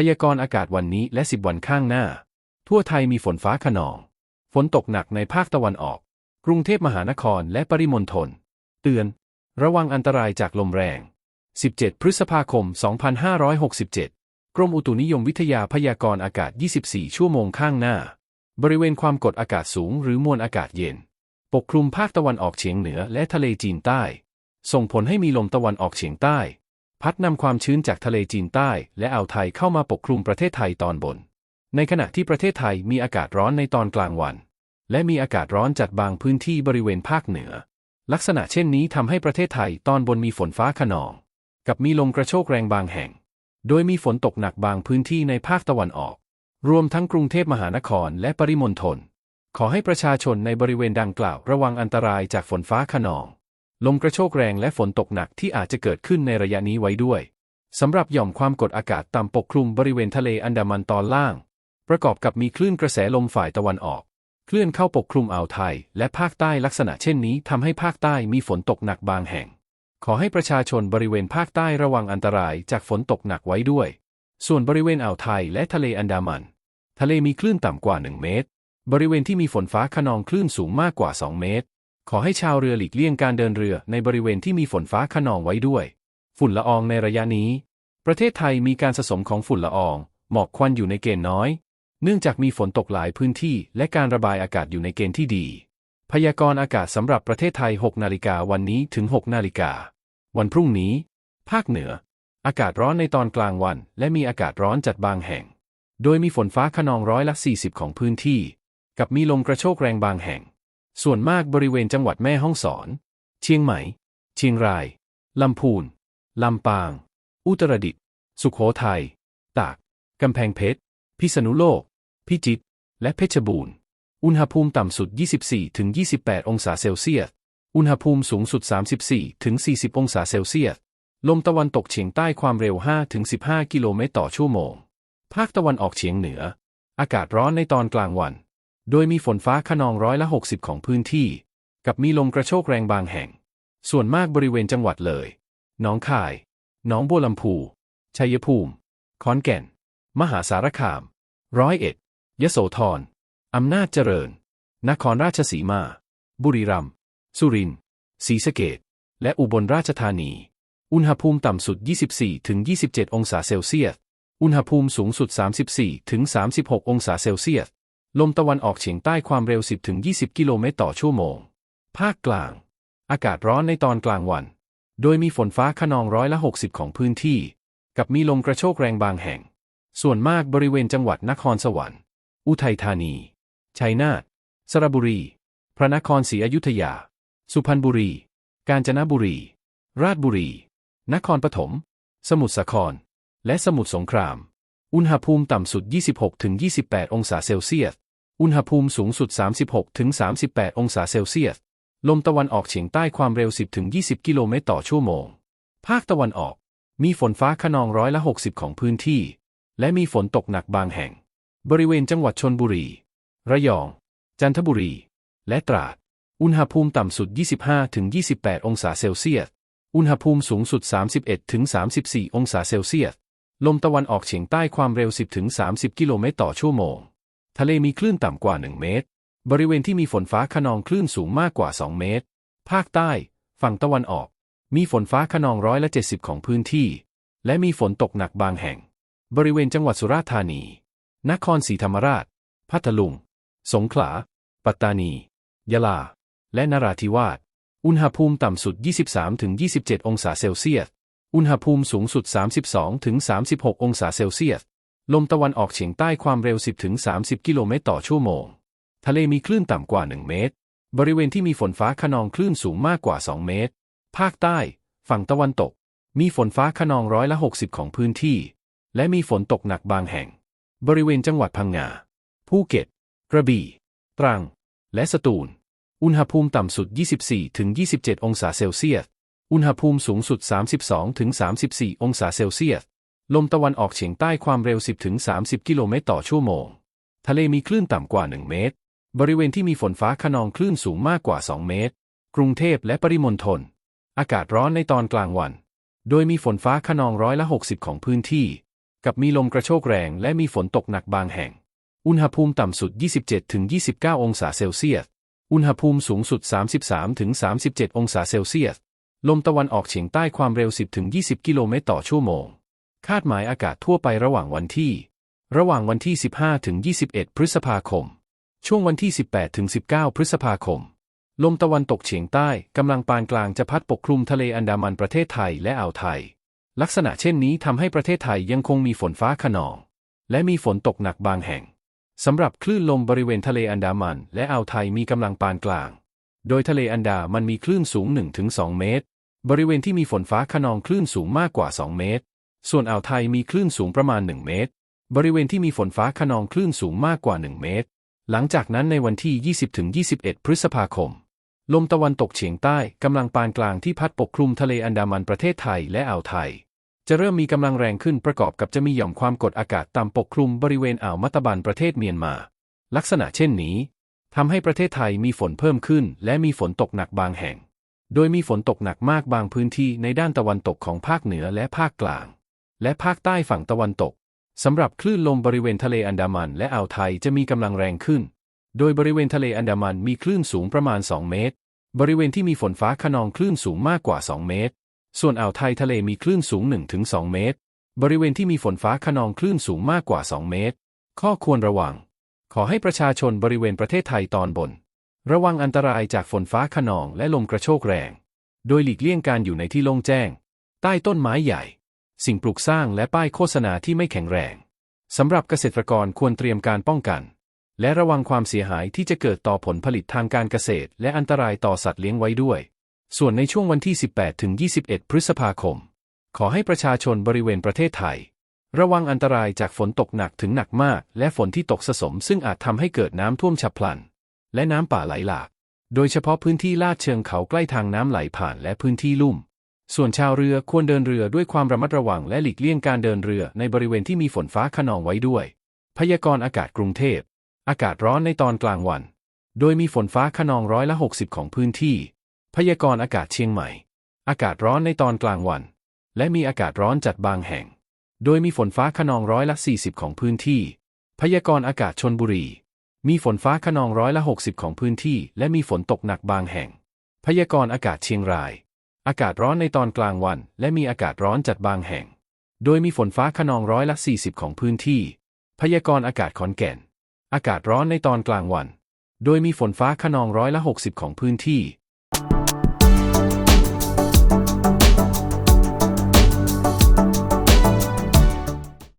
พยากรณ์อากาศวันนี้และ 10 วันข้างหน้า ทั่วไทยมีฝนฟ้าขนอง ฝนตกหนักในภาคตะวันออก กรุงเทพมหานครและปริมณฑล เตือน ระวังอันตรายจากลมแรง 17 พฤษภาคม 2567 กรมอุตุนิยมวิทยาพยากรณ์อากาศ 24 ชั่วโมงข้างหน้า บริเวณความกดอากาศสูงหรือมวลอากาศเย็น ปกคลุมภาคตะวันออกเฉียงเหนือและทะเลจีนใต้ ส่งผลให้มีลมตะวันออกเฉียงใต้ พัดนำความชื้นจากทะเลจีนใต้และอ่าวไทยเข้ามาปกคลุมประเทศไทยตอนบน ในขณะที่ประเทศไทยมีอากาศร้อนในตอนกลางวัน และมีอากาศร้อนจัดบางพื้นที่บริเวณภาคเหนือ ลักษณะเช่นนี้ทำให้ประเทศไทยตอนบนมีฝนฟ้าขนอง กับมีลมกระโชกแรงบางแห่ง โดยมีฝนตกหนักบางพื้นที่ในภาคตะวันออก รวมทั้งกรุงเทพมหานครและปริมณฑลขอให้ประชาชนในบริเวณดังกล่าวระวังอันตรายจากฝนฟ้าขนอง ลมกระโชกแรงและฝนตกหนักที่อาจจะเกิดขึ้นในระยะนี้ไว้ด้วยสำหรับหย่อมความกดอากาศต่ำปกคลุมบริเวณทะเลอันดามันตอนล่าง ประกอบกับมีคลื่นกระแสลมฝ่ายตะวันออก เคลื่อนเข้าปกคลุมอ่าวไทย และภาคใต้ลักษณะเช่นนี้ทำให้ภาคใต้มีฝนตกหนักบางแห่ง ขอให้ประชาชนบริเวณภาคใต้ระวังอันตรายจากฝนตกหนักไว้ด้วย ส่วนบริเวณอ่าวไทยและทะเลอันดามัน ทะเลมีคลื่นต่ำกว่า 1 เมตร บริเวณที่มีฝนฟ้าขนองคลื่นสูงมากกว่า 2 เมตร ขอให้ชาวเรือหลีกเลี่ยงการเดินเรือในบริเวณที่มีฝนฟ้าขนองไว้ด้วย ฝุ่นละอองในระยะนี้ ประเทศไทยมีการสะสมของฝุ่นละออง หมอกควันอยู่ในเกณฑ์น้อย เนื่องจากมีฝนตกหลายพื้นที่ และการระบายอากาศอยู่ในเกณฑ์ที่ดี พยากรณ์อากาศสำหรับประเทศไทย 6 นาฬิกาวันนี้ถึง 6 นาฬิกา วันพรุ่งนี้ ภาคเหนือ อากาศร้อนในตอนกลางวัน และมีอากาศร้อนจัดบางแห่ง โดยมีฝนฟ้าขนองร้อยละ 40 ของพื้นที่ กับมีลมกระโชกแรงบางแห่ง ส่วนมากบริเวณจังหวัดแม่ฮ่องสอน เชียงใหม่ เชียงราย ลำพูน ลำปาง อุตรดิตถ์ สุขโขทัย ตาก กำแพงเพชร พิษณุโลก พิจิตร และเพชรบูรณ์ อุณหภูมิต่ำสุด 24-28 องศาเซลเซียส อุณหภูมิสูงสุด 34-40 องศาเซลเซียส ลมตะวันตกเฉียงใต้ความเร็ว 5-15 กิโลเมตรต่อชั่วโมง ภาคตะวันออกเฉียงเหนือ อากาศร้อนในตอนกลางวัน โดยมีฝนฟ้าขนองร้อยละ 60 ของพื้นที่ กับมีลมกระโชกแรงบางแห่ง ส่วนมากบริเวณจังหวัดเลย หนองคาย หนองบัวลำพู ชัยภูมิ ขอนแก่น มหาสารคาม ร้อยเอ็ด ยโสธร อำนาจเจริญ นครราชสีมา บุรีรัมย์ สุรินทร์ ศรีสะเกดและอุบลราชธานี อุณหภูมิต่ำสุด 24-27 องศาเซลเซียส อุณหภูมิสูงสุด 34-36 องศาเซลเซียส ลมตะวันออกเฉียงใต้ความเร็ว 10-20 กิโลเมตรต่อชั่วโมง ภาคกลาง อากาศร้อนในตอนกลางวัน โดยมีฝนฟ้าขนองร้อยละ 60 ของพื้นที่ กับมีลมกระโชกแรงบางแห่ง ส่วนมากบริเวณจังหวัดนครสวรรค์ อุทัยธานี ชัยนาท สระบุรี พระนครศรีอยุธยา สุพรรณบุรี กาญจนบุรี ราชบุรี นครปฐม สมุทรสาคร และสมุทรสงคราม อุณหภูมิต่ำสุด 26-28 องศาเซลเซียส อุณหภูมิสูงสุด 36-38 องศาเซลเซียส ลมตะวันออกเฉียงใต้ความเร็ว 10-20 กิโลเมตรต่อชั่วโมง ภาคตะวันออก มีฝนฟ้าขนองร้อยละ 60 ของพื้นที่ และมีฝนตกหนักบางแห่ง บริเวณจังหวัดชนบุรี ระยอง จันทบุรี และตราด อุณหภูมิต่ำสุด 25-28 องศาเซลเซียส อุณหภูมิสูงสุด 31-34 องศาเซลเซียส ลมตะวันออกเฉียงใต้ความเร็ว 10-30 กิโลเมตรต่อชั่วโมง ทะเลมีคลื่นต่ำกว่า 1 เมตร บริเวณที่มีฝนฟ้าขนองคลื่นสูงมากกว่า 2 เมตร ภาคใต้ ฝั่งตะวันออก มีฝนฟ้าขนองร้อยละ70 ของพื้นที่ และมีฝนตกหนักบางแห่ง บริเวณจังหวัดสุราษฎร์ธานี นครศรีธรรมราช พัทลุง สงขลา ปัตตานี ยะลา และนราธิวาส อุณหภูมิต่ำสุด 23-27 องศาเซลเซียส อุณหภูมิสูงสุด 32-36 องศาเซลเซียส ลมตะวันออกเฉียงใต้ความเร็ว 10-30 กิโลเมตรต่อชั่วโมง ทะเลมีคลื่นต่ำกว่า 1 เมตร บริเวณที่มีฝนฟ้าขนองคลื่นสูงมากกว่า 2 เมตร ภาคใต้ ฝั่งตะวันตก มีฝนฟ้าขนองร้อยละ 60 ของพื้นที่ และมีฝนตกหนักบางแห่ง บริเวณจังหวัดพังงา ภูเก็ต กระบี่ ตรัง และสตูล อุณหภูมิต่ำสุด 24-27 องศาเซลเซียส อุณหภูมิสูงสุด 32-34 องศาเซลเซียส ลมตะวันออกเฉียงใต้ความเร็ว 10-30 กิโลเมตรต่อชั่วโมง ทะเลมีคลื่นต่ำกว่า 1 เมตร บริเวณที่มีฝนฟ้าขนองคลื่นสูงมากกว่า 2 เมตร กรุงเทพและปริมณฑล อากาศร้อนในตอนกลางวัน โดยมีฝนฟ้าขนองร้อยละ 60 ของพื้นที่ กับมีลมกระโชกแรงและมีฝนตกหนักบางแห่ง อุณหภูมิต่ำสุด 27-29 องศาเซลเซียส อุณหภูมิสูงสุด 33-37 องศาเซลเซียส ลมตะวันออกเฉียงใต้ความเร็ว 10-20 กิโลเมตรต่อชั่วโมง คาดหมายอากาศทั่วไประหว่างวันที่ ระหว่างวันที่ 15-21 พฤษภาคม ช่วงวันที่ 18-19 พฤษภาคม ลมตะวันตกเฉียงใต้กำลังปานกลางจะพัดปกคลุมทะเลอันดามันประเทศไทยและอ่าวไทย ลักษณะเช่นนี้ทำให้ประเทศไทยยังคงมีฝนฟ้าขนอง และมีฝนตกหนักบางแห่งสำหรับคลื่นลมบริเวณทะเลอันดามันและอ่าวไทยมีกำลังปานกลาง โดยทะเลอันดามันมีคลื่นสูง 1-2 เมตร บริเวณที่มีฝนฟ้าขนองคลื่นสูงมากกว่า 2 เมตร ส่วนอ่าวไทยมีคลื่นสูงประมาณ 1 เมตร บริเวณที่มีฝนฟ้าขนองคลื่นสูงมากกว่า 1 เมตร หลังจากนั้นในวันที่ 20-21 พฤษภาคม ลมตะวันตกเฉียงใต้กำลังปานกลางที่พัดปกคลุมทะเลอันดามันประเทศไทยและอ่าวไทย จะเริ่มมีกำลังแรงขึ้นประกอบกับจะมีหย่อมความกดอากาศต่ำปกคลุมบริเวณอ่าวมัตตบันประเทศเมียนมา ลักษณะเช่นนี้ทำให้ประเทศไทยมีฝนเพิ่มขึ้น และมีฝนตกหนักบางแห่ง โดยมีฝนตกหนักมากบางพื้นที่ในด้านตะวันตกของภาคเหนือและภาคกลาง และภาคใต้ฝั่งตะวันตกสำหรับคลื่นลมบริเวณทะเลอันดามันและอ่าวไทยจะมีกำลังแรงขึ้น โดยบริเวณทะเลอันดามันมีคลื่นสูงประมาณ 2 เมตร บริเวณที่มีฝนฟ้าขนองคลื่นสูงมากกว่า 2 เมตร ส่วนอ่าวไทยทะเลมีคลื่นสูง 1-2 เมตร บริเวณที่มีฝนฟ้าขนองคลื่นสูงมากกว่า 2 เมตร ข้อควรระวัง ขอให้ประชาชนบริเวณประเทศไทยตอนบน ระวังอันตรายจากฝนฟ้าขนองและลมกระโชกแรง โดยหลีกเลี่ยงการอยู่ในที่โล่งแจ้ง ใต้ต้นไม้ใหญ่ สิ่งปลูกสร้างและป้ายโฆษณาที่ไม่แข็งแรงสำหรับเกษตรกรควรเตรียมการป้องกัน และระวังความเสียหายที่จะเกิดต่อผลผลิตทางการเกษตร และอันตรายต่อสัตว์เลี้ยงไว้ด้วย ส่วนในช่วงวันที่ 18 ถึง 21 พฤษภาคม ขอให้ประชาชนบริเวณประเทศไทย ระวังอันตรายจากฝนตกหนักถึงหนักมาก และฝนที่ตกสะสม ซึ่งอาจทำให้เกิดน้ำท่วมฉับพลัน และน้ำป่าไหลหลาก โดยเฉพาะพื้นที่ลาดเชิงเขาใกล้ทางน้ำไหลผ่านและพื้นที่ลุ่ม ส่วนชาวเรือควรเดินเรือด้วยความระมัดระวังและหลีกเลี่ยงการเดินเรือในบริเวณที่มีฝนฟ้าขนองไว้ด้วย พยากรณ์อากาศกรุงเทพ อากาศร้อนในตอนกลางวัน โดยมีฝนฟ้าขนองร้อยละ 60 ของพื้นที่ พยากรณ์อากาศเชียงใหม่ อากาศร้อนในตอนกลางวัน และมีอากาศร้อนจัดบางแห่ง โดยมีฝนฟ้าขนองร้อยละ 40 ของพื้นที่ พยากรณ์อากาศชนบุรี มีฝนฟ้าขนองร้อยละ 60 ของพื้นที่ และมีฝนตกหนักบางแห่ง พยากรณ์อากาศเชียงราย อากาศร้อนในตอนกลางวัน และมีอากาศร้อนจัดบางแห่ง โดยมีฝนฟ้าขนองร้อยละ 40 ของพื้นที่ พยากรณ์อากาศขอนแก่น อากาศร้อนในตอนกลางวัน โดยมีฝนฟ้าขนองร้อยละ 60 ของพื้นที่